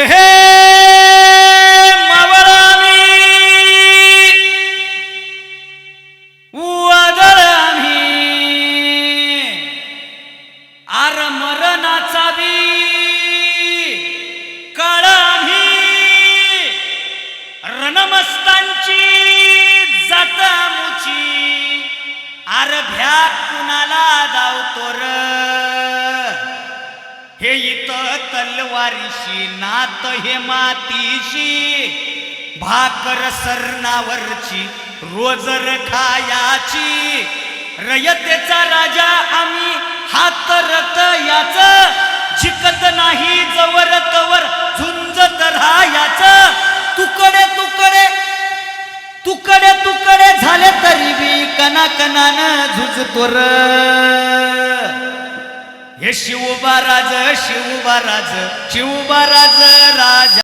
हे हे मावळामी वादळ आर मरणाचा बी काळ आम्ही रणमस्तांची जाता मुची आर भ्या कुणाला दावता? हे इथं तलवारीशी नात हे मातीशी भाकर सरणावरची रोजर खायाची रयतेचा राजा आम्ही हात रत याच. जिकत नाही जवर तवर झुंजत राहायाच तुकडे तुकडे तुकडे तुकडे झाले तरी बी कना कनान झुजतो हे शिवबाराज शिवबाराज शिवबाराज राज राजा.